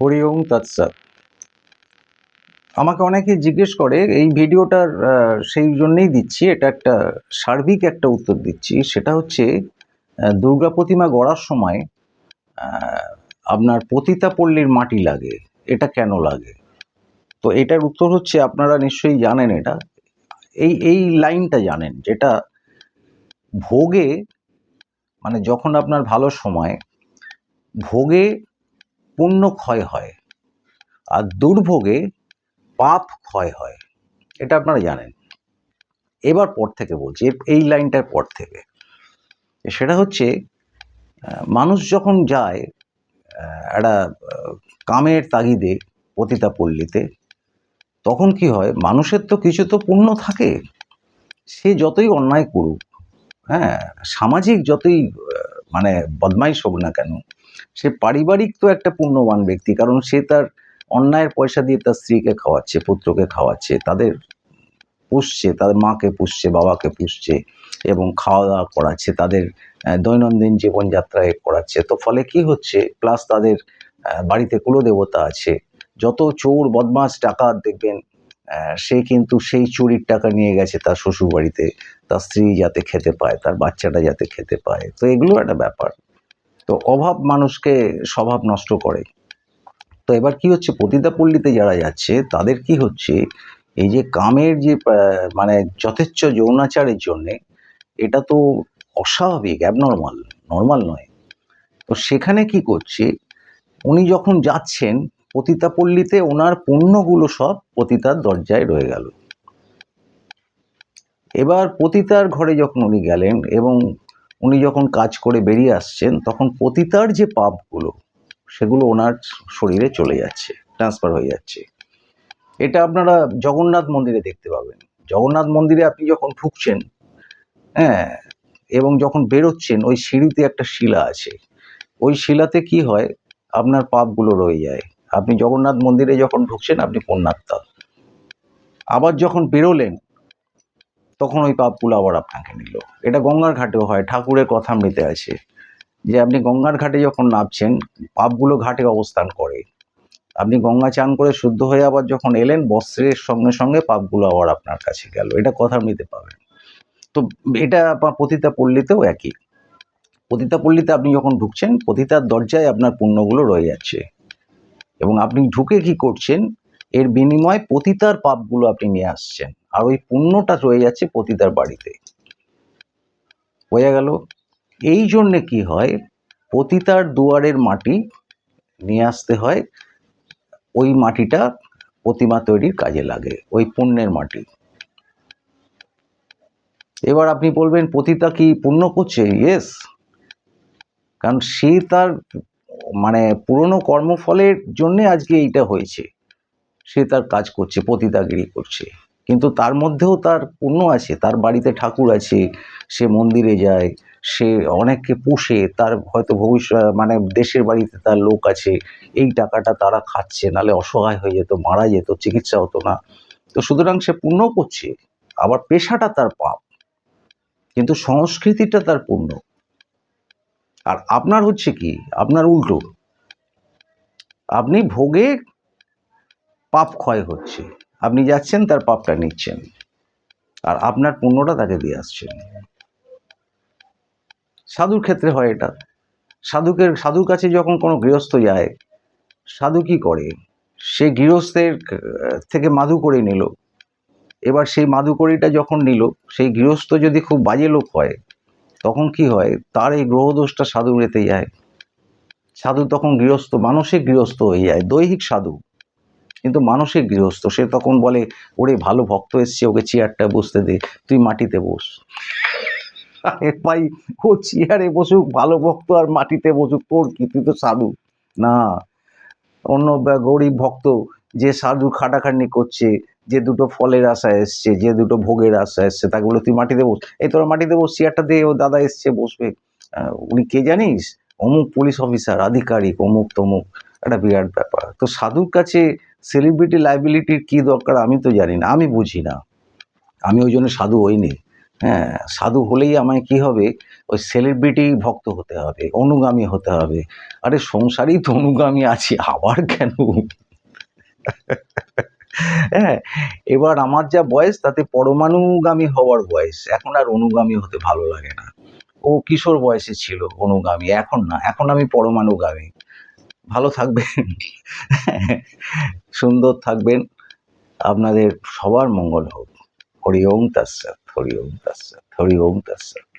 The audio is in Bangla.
হরি ওম তৎসৎ। আমাকে অনেকে জিজ্ঞেস করে, এই ভিডিওটার সেই জন্যেই দিচ্ছি, এটা একটা সার্বিক একটা উত্তর দিচ্ছি, সেটা হচ্ছে দুর্গা প্রতিমা গড়ার সময় আপনার পতিতা পল্লীর মাটি লাগে, এটা কেন লাগে? তো এটার উত্তর হচ্ছে, আপনারা নিশ্চয়ই জানেন এটা, এই এই লাইনটা জানেন, যেটা ভোগে মানে যখন আপনার ভালো সময়, ভোগে পুণ্য ক্ষয় হয় আর দুর্ভোগে পাপ ক্ষয় হয়। এটা আপনারা জানেন। এবার পর থেকে বলছি এই লাইনটার পর থেকে। সেটা হচ্ছে মানুষ যখন যায় একটা কামের তাগিদে পতিতা পল্লীতে, তখন কি হয়, মানুষের তো কিছু তো পুণ্য থাকে। সে যতই অন্যায় করুক হ্যাঁ সামাজিক যতই মানে বদমাইশ হোক না কেন সে পারিবারিক তো একটা পুণ্যবান ব্যক্তি, কারণ সে তার অন্যায়ের পয়সা দিয়ে তার স্ত্রীকে খাওয়াচ্ছে, পুত্রকে খাওয়াচ্ছে, তাদের পুষছে, তাদের মাকে পুষছে, বাবাকে পুষছে এবং খাওয়া দাওয়া করাচ্ছে, তাদের দৈনন্দিন জীবনযাত্রায় করাচ্ছে। তো ফলে কি হচ্ছে? প্লাস তাদের বাড়িতে কুলদেবতা আছে। যত চোর বদমাস টাকা দেখবেন সে কিন্তু সেই চুরির টাকা নিয়ে গেছে তার শ্বশুর বাড়িতে তার স্ত্রী যাতে খেতে পায়, তার বাচ্চাটা যাতে খেতে পায়। তো এগুলো একটা ব্যাপার। তো অভাব মানুষকে স্বভাব নষ্ট করে। তো এবার কি হচ্ছে? পতিতা পল্লীতে যারা যাচ্ছে, তাদের কি হচ্ছে? এই যে কামের যে মানে যথেচ্ছ যৌনাচারের জন্যে, এটা তো অস্বাভাবিক অ্যাবনর্মাল নর্মাল নয়। তো সেখানে কি করছে? উনি যখন যাচ্ছেন, পতিতা পল্লীতে ওনার পণ্যগুলো সব পতিতার দরজায় রয়ে গেল। এবার পতিতার ঘরে যখন উনি গেলেন এবং উনি যখন কাজ করে বেরিয়ে আসছেন, তখন পতিতার যে পাপগুলো, সেগুলো ওনার শরীরে চলে যাচ্ছে ট্রান্সফার হয়ে যাচ্ছে। এটা আপনারা জগন্নাথ মন্দিরে দেখতে পাবেন। জগন্নাথ মন্দিরে আপনি যখন ঢুকছেন হ্যাঁ এবং যখন বেরোচ্ছেন, ওই সিঁড়িতে একটা শিলা আছে। ওই শিলাতে কি হয়? আপনার পাপগুলো রয়ে যায়। আপনি জগন্নাথ মন্দিরে যখন ঢুকছেন, আপনি পুণ্যাত্মা। আবার যখন বেরোলেন তখন ওই পাপগুলো আবার আপনাকে নিল। এটা গঙ্গার ঘাটেও হয়, ঠাকুরের কথা মৃতে আছে। যে আপনি গঙ্গার ঘাটে যখন নামছেন, পাপগুলো ঘাটে অবস্থান করে। আপনি গঙ্গা চান করে শুদ্ধ হয়ে আবার যখন এলেন, বস্ত্রের সঙ্গে সঙ্গে পাপগুলো আবার আপনার কাছে গেল। এটা কথা নিতে পাবেন। তো এটা আপনার পতিতা পল্লীতেও একই। পতিতা পল্লীতে আপনি যখন ঢুকছেন, পতিতার দরজায় আপনার পুণ্যগুলো রয়ে যাচ্ছে। এবং আপনি ঢুকে কি করছেন এর বিনিময়ে পতিতার পাপগুলো আপনি নিয়ে আসছেন। আর ওই পুণ্যটা রয়ে যাচ্ছে পতিতার বাড়িতে। বোঝা গেল। এই জন্যে কি হয়? পতিতার দুয়ারের মাটি নিয়ে আসতে হয়। ওই মাটিটা প্রতিমা তৈরির কাজে লাগে, ওই পুণ্যের মাটি। এবার আপনি বলবেন, পতিতা কি পুণ্য করছে? ইয়েস কারণ সে তার মানে পুরনো কর্মফলের জন্যে আজকে এইটা হয়েছে। সে তার কাজ করছে, পতিতাগিরি করছে। কিন্তু তার মধ্যেও তার পুণ্য আছে, তার বাড়িতে ঠাকুর আছে, সে মন্দিরে যায়, সে অনেককে পুষে, তার হয়তো ভবিষ্যৎ মানে দেশের বাড়িতে তার লোক আছে, এই টাকাটা তারা খাচ্ছে নালে অসহায় হয়ে যেত, মারা যেত, চিকিৎসা হতো না। তো সুতরাং সে পুণ্য করছে, আবার পেশাটা তার পাপ। কিন্তু সংস্কৃতিটা তার পুণ্য। আর আপনার হচ্ছে কি? আপনার উল্টো। আপনি ভোগে পাপ ক্ষয় হচ্ছে। আপনি যাচ্ছেন, তার পাপটা নিচ্ছেন। আর আপনার পুণ্যটা তাকে দিয়ে আসছেন। সাধুর ক্ষেত্রে হয় এটা। সাধুকে, সাধুর কাছে যখন কোনো গৃহস্থ যায়, সাধু কি করে? সে গৃহস্থের থেকে মাধু করে নিল। এবার সেই মাধুকরীটা যখন নিল, সেই গৃহস্থ যদি খুব বাজে লোক হয়, তখন কি হয়? তার এই গ্রহদোষটা সাধু রেতে যায়। সাধু তখন গৃহস্থ, মানসিক গৃহস্থ হয়ে যায়, দৈহিক সাধু। কিন্তু মানসিক গৃহস্থ, সে তখন বলে, ওরে, ভালো ভক্ত এসছে, ওকে চেয়ারটা বসতে দে, তুই মাটিতে বস। ভাই, ও চেয়ারে বসুক, ভালো ভক্ত আর মাটিতে বসুক, তোর কি? তুই তো সাধু। না, অন্য গরিব ভক্ত, যে সাধু খাটাখাটনি করছে, যে দুটো ফলের আশা এসছে, যে দুটো ভোগের আশা এসছে, তাকে বলে, তুই মাটিতে বস। এই, তোরা মাটিতে বস, চেয়ারটা দে, ও দাদা এসছে, বসবে। উনি কে জানিস? অমুক পুলিশ অফিসার, আধিকারিক, অমুক তমুক, একটা বিরাট ব্যাপার। তো সাধুর কাছে সেলিব্রিটি লাইবিলিটির কি দরকার আমি তো জানি না, আমি বুঝি না। আমি ওই জন্য সাধু হইনি। হ্যাঁ সাধু হলেই আমায় কি হবে? ওই সেলিব্রিটি ভক্ত হতে হবে, অনুগামী হতে হবে। আরে সংসারেই তো অনুগামী আছি, আবার কেন? হ্যাঁ এবার আমার যা বয়স, তাতে পরমাণুগামী হওয়ার বয়স। এখন আর অনুগামী হতে ভালো লাগে না। ও কিশোর বয়সে ছিল অনুগামী, এখন না, এখন আমি পরমাণুগামী ভালো থাকবেন। সুন্দর থাকবেন। আপনাদের সবার মঙ্গল হোক। হরি ওম তাস্যাত হরি ওম তাস্যাত হরি ওম তৎসৎ